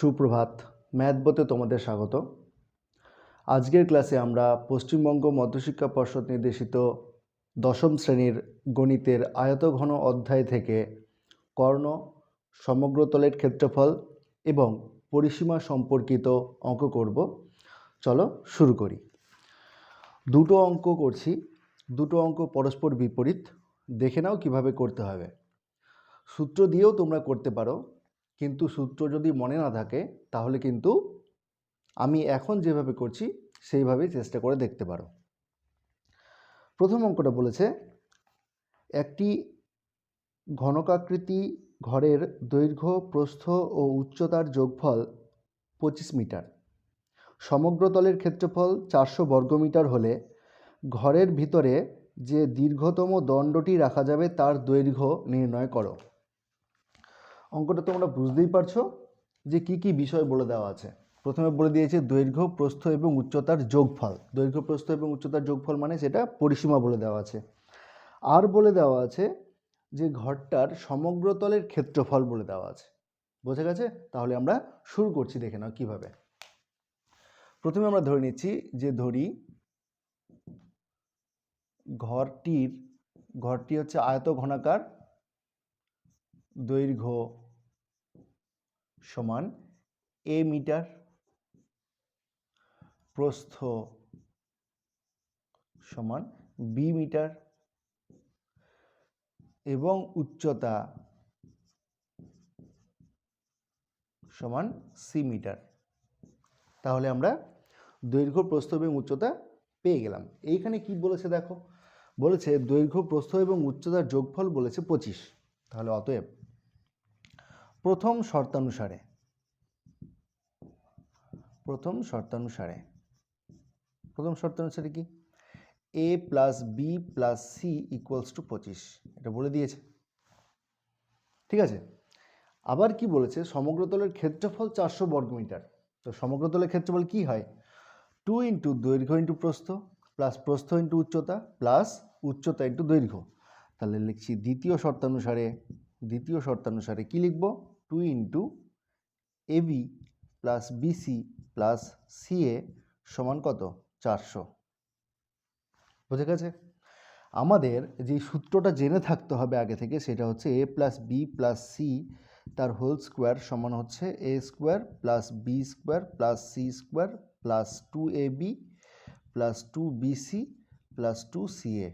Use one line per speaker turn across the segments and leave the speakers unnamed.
সুপ্রভাত। ম্যাথ বতে তোমাদের স্বাগত। আজকের ক্লাসে আমরা পশ্চিমবঙ্গ মধ্যশিক্ষা পর্ষদ নির্দেশিত দশম শ্রেণির গণিতের আয়তঘন অধ্যায় থেকে কর্ণ সমগ্রতলের ক্ষেত্রফল এবং পরিসীমা সম্পর্কিত অঙ্ক করব। চলো শুরু করি। দুটো অঙ্ক করছি। দুটো অঙ্ক পরস্পর বিপরীত। দেখে নাও কীভাবে করতে হবে। সূত্র দিয়েও তোমরা করতে পারো। কিন্তু সূত্র যদি মনে না থাকে, তাহলে কিন্তু আমি এখন যেভাবে করছি, সেইভাবেই চেষ্টা করে দেখতে পারো। প্রথম অঙ্কটা বলেছে, একটি ঘনকাকৃতি ঘরের দৈর্ঘ্য, প্রস্থ ও উচ্চতার যোগফল পঁচিশ মিটার। সমগ্র তলের ক্ষেত্রফল চারশো বর্গমিটার হলে ঘরের ভিতরে যে দীর্ঘতম দণ্ডটি রাখা যাবে, তার দৈর্ঘ্য নির্ণয় করো। অঙ্কটা তোমরা বুঝতেই পারছ যে কি কি বিষয় বলে দেওয়া আছে। প্রথমে বলে দিয়েছে দৈর্ঘ্য, প্রস্থ এবং উচ্চতার যোগফল। দৈর্ঘ্য, প্রস্থ এবং উচ্চতার যোগফল মানে সেটা পরিসীমা বলে দেওয়া আছে। আর বলে দেওয়া আছে যে ঘরটার সমগ্র তলের ক্ষেত্রফল বলে দেওয়া আছে। বোঝা গেছে? তাহলে আমরা শুরু করছি, দেখে নাও কীভাবে। প্রথমে আমরা ধরে নিচ্ছি যে ধরি ঘরটির, ঘরটি হচ্ছে আয়ত ঘনাকার দৈর্ঘ্য সমান এ মিটার প্রস্থ সমান বি মিটার এবং উচ্চতা সমান সি মিটার। তাহলে আমরা দৈর্ঘ্য, প্রস্থ এবং উচ্চতা পেয়ে গেলাম। এইখানে কি বলেছে দেখো? বলেছে দৈর্ঘ্য, প্রস্থ এবং উচ্চতার যোগফল বলেছে পঁচিশ। তাহলে অতএব প্রথম শর্তানুসারে। প্রথম শর্তানুসারে। প্রথম শর্তানুসারে কি? A plus B plus C equals to পঁচিশ। এটা বলে দিয়েছে। ঠিক আছে? আবার কি বলেছে? সমগ্রতলের ক্ষেত্রফল চারশো বর্গমিটার। তো সমগ্রতলের ক্ষেত্রফল কি হয়? টু ইন্টু দৈর্ঘ্য ইন্টু প্রস্থ প্লাস প্রস্থ ইন্টু উচ্চতা প্লাস উচ্চতা ইন্টু দৈর্ঘ্য। তাহলে লিখছি দ্বিতীয় শর্তানুসারে দ্বিতীয় শর্তানুসারে কি লিখব? Two into AB plus BC plus CA সমান কত? চারশো। বুঝে গেছে? আমাদের যে সূত্রটা জেনে থাকতে হবে আগে থেকে সেটা হচ্ছে A plus B plus C তার হোল স্কোয়ার সমান হচ্ছে A square plus B square plus C square plus two A B plus two B C plus two CA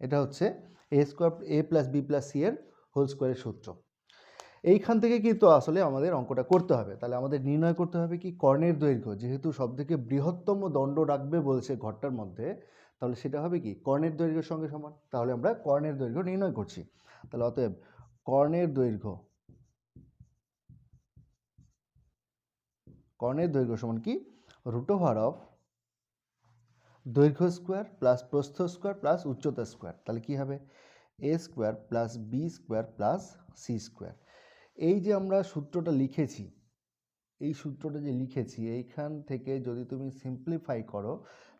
এটা হচ্ছে A square A plus B plus C এর whole স্কোয়ারের সূত্র। এইখান থেকে কিন্তু আসলে আমাদের অঙ্কটা করতে হবে। তাহলে আমাদের নির্ণয় করতে হবে কি কর্ণের দৈর্ঘ্য, যেহেতু সবথেকে বৃহত্তম দণ্ড রাখবে বলছে ঘরটার মধ্যে, তাহলে সেটা হবে কি কর্ণের দৈর্ঘ্যের সঙ্গে সমান। তাহলে আমরা কর্ণের দৈর্ঘ্য নির্ণয় করছি। তাহলে অতএব কর্ণের দৈর্ঘ্য কর্ণের দৈর্ঘ্য সমান কি? রুট ওভার অফ দৈর্ঘ্য স্কোয়ার প্লাস প্রস্থ স্কোয়ার প্লাস উচ্চতা স্কোয়ার। তাহলে কি হবে? A square plus B square plus C square এই যে আমরা সূত্রটা লিখেছি, এই সূত্রটা যে লিখেছি, এইখান থেকে যদি তুমি সিম্পলিফাই করো,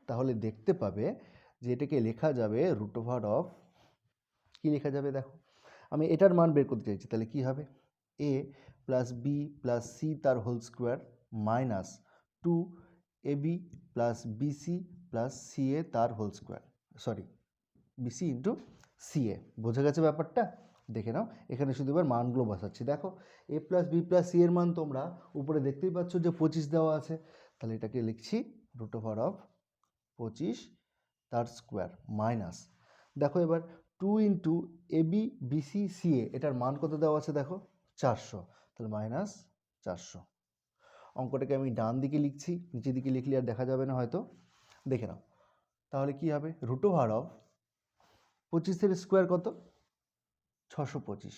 তাহলে দেখতে পাবে যে এটাকে লেখা যাবে রুট ওভার অফ কী লেখা যাবে দেখো? আমি এটার মান বের করতে চাইছি, তাহলে কি হবে? A plus B plus C তার whole square minus two A B plus BC plus C A তার whole square sorry BC into C A বোঝা গেছে ব্যাপারটা? দেখে নাও, এখানে শুধু এবার মানগুলো বসাচ্ছি। দেখো A plus B plus C এর মান তোমরা উপরে দেখতেই পাচ্ছ যে পঁচিশ দেওয়া আছে। তাহলে এটাকে লিখছি রুট ওভার অফ পঁচিশ তার স্কোয়ার মাইনাস দেখো এবার two into A B BC C A এটার মান কত দেওয়া আছে দেখো? চারশো। তাহলে মাইনাস চারশো। অঙ্কটাকে আমি ডান দিকে লিখছি, নিচের দিকে লিখলে আর দেখা যাবে না হয়তো। দেখে নাও, তাহলে কি হবে? রুট ওভার অফ পঁচিশের স্কোয়ার কত? ছশো পঁচিশ।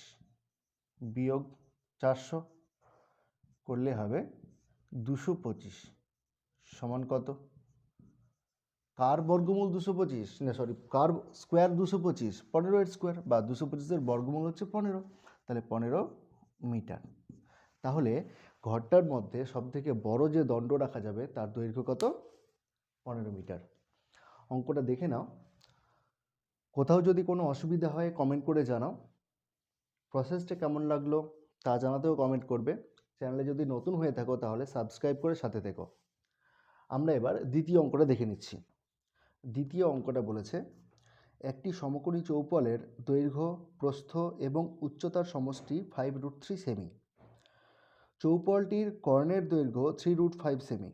বিয়োগ চারশো করলে হবে দুশো পঁচিশ। সমান কত? কার বর্গমূল দুশো পঁচিশ? না সরি কার স্কোয়ার দুশো পঁচিশ? পনেরো স্কোয়ার বা দুশো পঁচিশের বর্গমূল হচ্ছে পনেরো। তাহলে পনেরো মিটার। তাহলে ঘরটার মধ্যে সবথেকে বড় যে দণ্ড রাখা যাবে, তার দৈর্ঘ্য কত? পনেরো মিটার। অঙ্কটা দেখে নাও। কোথাও যদি কোনো অসুবিধা হয় কমেন্ট করে জানাও। প্রসেসটা কেমন লাগল, তা জানাতেও কমেন্ট করবে। চ্যানেলে যদি নতুন হয়ে থাকো, তাহলে সাবস্ক্রাইব করে সাথে থেকো। আমরা এবার দ্বিতীয় অঙ্কটা দেখে নিচ্ছি। দ্বিতীয় অঙ্কটা বলেছে, একটি সমকোণী চৌপলের দৈর্ঘ্য, প্রস্থ এবং উচ্চতার সমষ্টি ফাইভ রুট থ্রি সেমি চৌপলটির কর্ণের দৈর্ঘ্য থ্রি রুট ফাইভ সেমি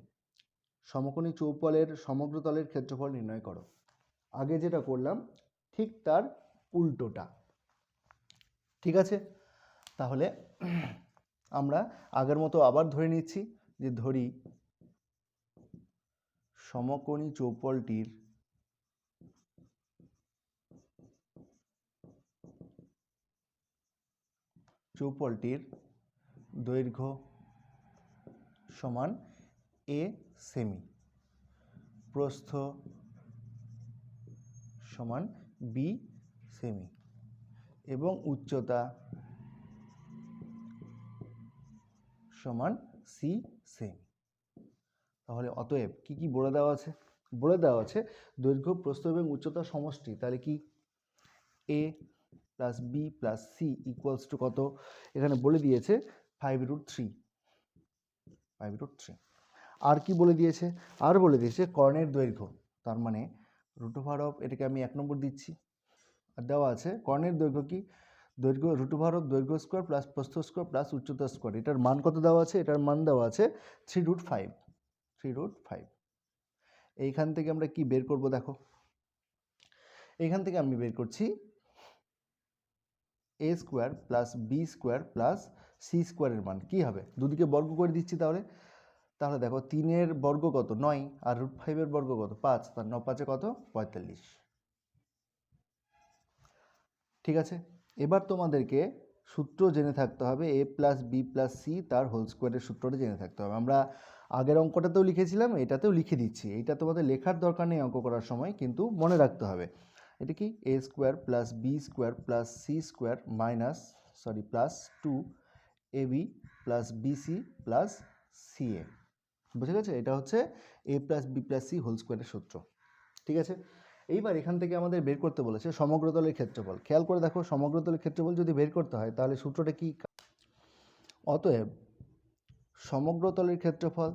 সমকোণী চৌপলের সমগ্রতলের ক্ষেত্রফল নির্ণয় করো। আগে যেটা করলাম ঠিক তার উল্টোটা। ঠিক আছে? তাহলে আমরা আগের মতো আবার ধরে নিচ্ছি যে ধরি সমকোণী চৌপলটির চৌপলটির দৈর্ঘ্য সমান এ সেমি। প্রস্থ সমান বি সেমি এবং উচ্চতা সমান সি সেমি। তাহলে অতএব কি কি বলে দেওয়া আছে? বলে দেওয়া আছে দৈর্ঘ্য, প্রস্থ এবং উচ্চতার সমষ্টি, তাহলে কি? A plus B plus C equals to কত? এখানে বলে দিয়েছে five root three five root three আর কি বলে দিয়েছে? আর বলে দিয়েছে কর্ণের দৈর্ঘ্য, তার মানে রুট ওভার অফ এটাকে আমি এক নম্বর দিচ্ছি। আর দেওয়া আছে, কর্ণের দৈর্ঘ্য কি? দৈর্ঘ্য রুট ওভার অফ দৈর্ঘ্য স্কোয়ার প্লাস প্রস্থ স্কোয়ার প্লাস উচ্চতা স্কোয়ার এটার মান কত দেওয়া আছে? এটার মান দেওয়া আছে three root five three root five এইখান থেকে আমরা কি বের করব দেখো? এইখান থেকে আমি বের করছি A square plus B square plus C স্কোয়ারের মান। কী হবে? দুদিকে বর্গ করে দিচ্ছি তাহলে। তাহলে দেখো তিনের বর্গ কত? নয়। আর রুট ফাইভের বর্গ কত? পাঁচ। তার ন পাঁচে কত? পঁয়তাল্লিশ। ঠিক আছে? এবার তোমাদেরকে সূত্র জেনে থাকতে হবে A plus B plus C তার হোল স্কোয়ারের সূত্রটা জেনে থাকতে হবে। আমরা আগের অঙ্কটাতেও লিখেছিলাম, এটাতেও লিখে দিচ্ছি। এটা তোমাদের লেখার দরকার নেই অঙ্ক করার সময়, কিন্তু মনে রাখতে হবে। এটা কি? A square plus B square plus C square minus sorry plus two A B plus BC plus C A বুঝে গেছে? এটা হচ্ছে A plus B plus C whole স্কোয়ারের সূত্র। ঠিক আছে? এইবার এখান থেকে আমাদের বের করতে বলেছে সমগ্র সমগ্রতলের ক্ষেত্রফল। খেয়াল করে দেখো, সমগ্রতলের ক্ষেত্রফল যদি বের করতে হয়, তাহলে সূত্রটা কি? অতএব সমগ্রতলের ক্ষেত্রফল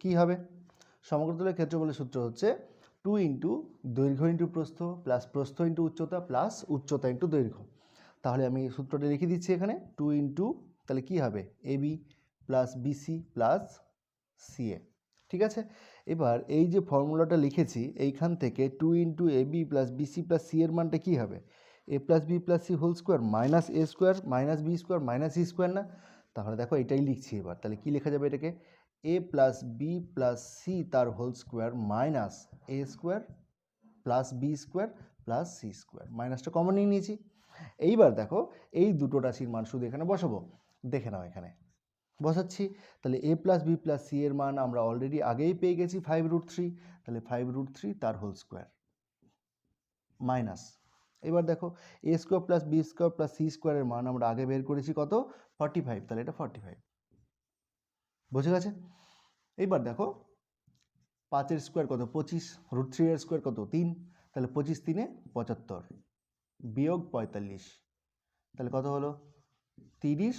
কি হবে? সমগ্রতলের ক্ষেত্রফলের সূত্র হচ্ছে টু ইন্টু দৈর্ঘ্য ইন্টু প্রস্থ প্লাস প্রস্থ ইন্টু উচ্চতা প্লাস উচ্চতা ইন্টু দৈর্ঘ্য। তাহলে আমি সূত্রটা লিখে দিচ্ছি এখানে টু ইন্টু তাহলে কী হবে? A B plus BC plus CA ঠিক আছে? এবার এই যে ফর্মুলাটা লিখেছি, এইখান থেকে two into A B plus BC plus C এর মানটা কী হবে? A plus B plus C whole square minus A square minus B square minus C square না? তাহলে দেখো এটাই লিখছি এবার, তাহলে কী লেখা যাবে এটাকে? A plus B plus C তার whole square minus A square plus B square plus C square মাইনাসটা কমন নিয়ে নিয়েছি। এইবার দেখো এই দুটো রাশির মান শুধু এখানে বসাবো। দেখে নাও এখানে। বসাচ্ছি। তাহলে A plus B plus C এর মান আমরা অলরেডি আগেই পেয়ে গেছি ফাইভ রুট থ্রি তাহলে ফাইভ রুট থ্রি তার হোল স্কোয়ার মাইনাস এবার দেখো A square plus B square plus C স্কোয়ারের মান আমরা আগে বের করেছি কত? ফর্টি ফাইভ তাহলে এটা ফর্টি ফাইভ বুঝে গেছে? এইবার দেখো পাঁচের স্কোয়ার কত? পঁচিশ। রুট থ্রি এর স্কোয়ার কত? তিন। তাহলে পঁচিশ তিনে পঁচাত্তর। বিয়োগ পঁয়তাল্লিশ। তাহলে কত হলো? তিরিশ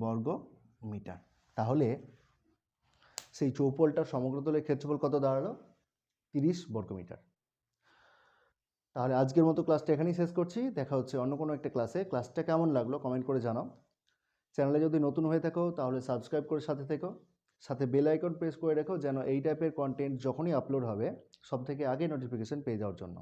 বর্গ মিটার। তাহলে সেই চৌপলটার সমগ্রতলের ক্ষেত্রফল কত দাঁড়াল? তিরিশ বর্গ মিটার। তাহলে আজকের মতো ক্লাসটা এখানেই শেষ করছি। দেখা হচ্ছে অন্য কোনো একটা ক্লাসে। ক্লাসটা কেমন লাগল কমেন্ট করে জানাও। চ্যানেলে যদি নতুন হয়ে থাকো, তাহলে সাবস্ক্রাইব করে সাথে থেকো। সাথে বেল আইকন প্রেস করে রেখো যেন এই টাইপের কন্টেন্ট যখনই আপলোড হবে সব থেকে আগে নোটিফিকেশান পেয়ে যাওয়ার জন্য।